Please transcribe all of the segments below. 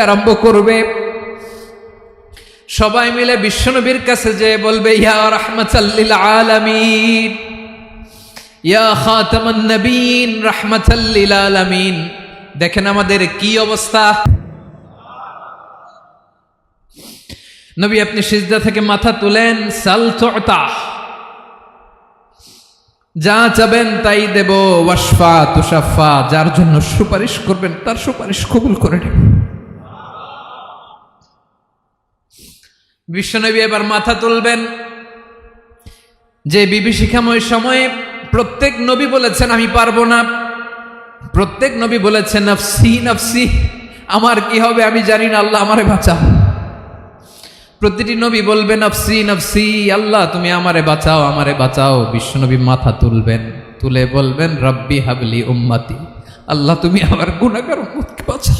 আরম্ভ করবে। সবাই মিলে বিশ্বনবীর কাছে যে বলবে, ইয়া রহমতাল্লিল আলামিন নবীন দেখেন আমাদের কি অবস্থা। নবী আপনি সিজদা থেকে মাথা তুলেন, সাল যা চাবেন তাই দেব ওয়াসফা তুষাফা যার জন্য সুপারিশ করবেন তার সুপারিশ কবুল করে নেব। বিশ্বনবী এবার মাথা তুলবেন। যে বিভীষিকাময় সময়ে প্রত্যেক নবী বলেছেন, আমি পারব না। প্রত্যেক নবী বলেছেন, নফসি নফসি, আমার কি হবে আমি জানি না, আল্লাহ আমারে বাঁচাও। প্রতিটি নবী বলবেন নফসি নফসি, আল্লাহ, তুমি আমারে বাঁচাও আমারে বাঁচাও। বিশ্বনবী মাথা তুলবেন, তুলে বলবেন, রব্বি হাবলি উম্মাতি, আল্লাহ, তুমি আমার গুণাগার বাঁচাও।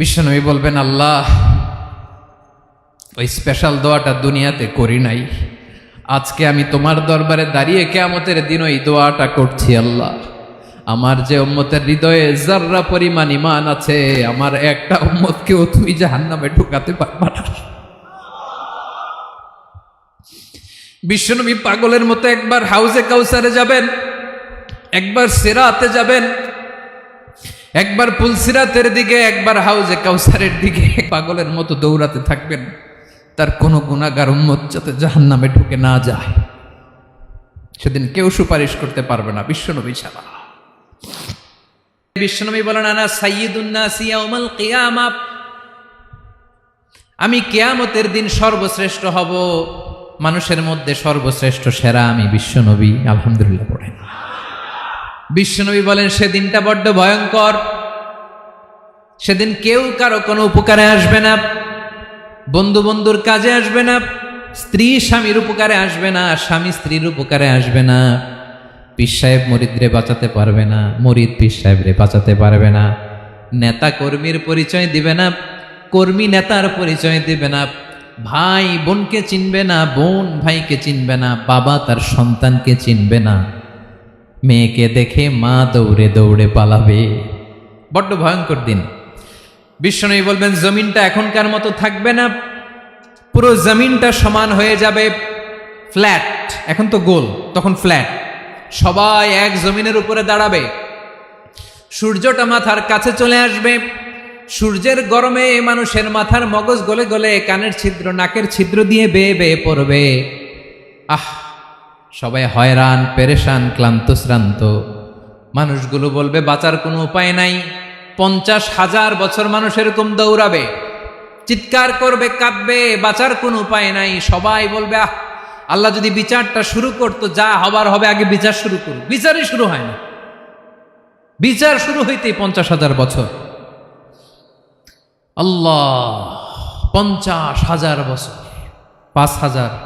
বিশ্বনবী বলবেন, আল্লাহ, ওই স্পেশাল দোয়াটা দুনিয়াতে করি নাই। আজকে আমি তোমার দরবারে দাঁড়িয়ে কেয়ামতের দিন ওই দোয়াটা করছি, আল্লাহ। আমার যে উম্মতের হৃদয়ে জাররা পরিমাণ ইমান আছে, আমার একটা উম্মতকেও তুই জাহান্নামে ঢুকাতে পারবা না। বিশ্বনবী পাগলের মতো একবার হাউজে কাউসারে যাবেন, একবার সেরাতে যাবেন একবার পুলসিরাতের দিকে, একবার হাউজে কাউসারের দিকে। পাগলের মতো দৌড়াতে থাকবেন, তার কোনো গুণাগার উম্মত যাতে জাহান নামে ঢুকে না যায়। সেদিন কেউ সুপারিশ করতে পারবে না, বিশ্বনবী ছাড়া। বিশ্বনবী বলেন, আনা সাইয়িদুন্নাসিয়াউমাল কিয়ামা। আমি কেয়ামতের দিন সর্বশ্রেষ্ঠ হব, মানুষের মধ্যে সর্বশ্রেষ্ঠ সেরা আমি বিশ্বনবী, আলহামদুলিল্লাহ পড়েন বিশ্বনবী বলেন, সেদিনটা বড্ড ভয়ঙ্কর। সেদিন কেউ কারও কোনো উপকারে আসবে না বন্ধু বন্ধুর কাজে আসবে না, স্ত্রী স্বামীর উপকারে আসবে না, স্বামী স্ত্রীর উপকারে আসবে না। পীর সাহেব মরিদরে বাঁচাতে পারবে না, মরিদ পীর সাহেবরে বাঁচাতে পারবে না। নেতা কর্মীর পরিচয় দিবে না, কর্মী নেতার পরিচয় দিবে না। ভাই বোনকে চিনবে না, বোন ভাইকে চিনবে না, বাবা তার সন্তানকে চিনবে না। মেয়েকে দেখে মা দৌড়ে দৌড়ে পালাবে। বড্ড ভয়ঙ্কর দিন। বিশ্বনবী বলবেন, জমিনটা এখনকার মতো থাকবে না। পুরো জমিনটা সমান হয়ে যাবে ফ্ল্যাট। এখন তো গোল, তখন ফ্ল্যাট। সবাই এক জমিনের উপরে দাঁড়াবে। সূর্যটা মাথার কাছে চলে আসবে। সূর্যের গরমে মানুষের মাথার মগজ গলে গলে কানের ছিদ্র, নাকের ছিদ্র দিয়ে বেয়ে বেয়ে পড়বে। আহ সবাই হয়রান, পেরেশান, ক্লান্ত, শ্রান্ত। মানুষগুলো বলবে, বাঁচার কোনো উপায় নাই। পঞ্চাশ হাজার বছর মানুষ এরকম দৌড়াবে, চিৎকার করবে, কাঁদবে, বাঁচার কোনো উপায় নাই। সবাই বলবে, আহ, আল্লাহ যদি বিচারটা শুরু করতো, যা হবার হবে, আগে বিচার শুরু করুক। বিচারই শুরু হয় না। বিচার শুরু হইতেই পঞ্চাশ হাজার বছর। আল্লাহ, পঞ্চাশ হাজার বছর, পাঁচ হাজার।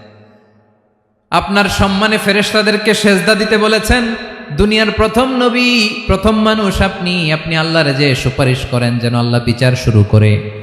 আপনার সম্মানে ফেরেস্তাদেরকে সেজদা দিতে বলেছেন, দুনিয়ার প্রথম নবী, প্রথম মানুষ আপনি আপনি আল্লাহর যে সুপারিশ করেন যেন আল্লাহ বিচার শুরু করে।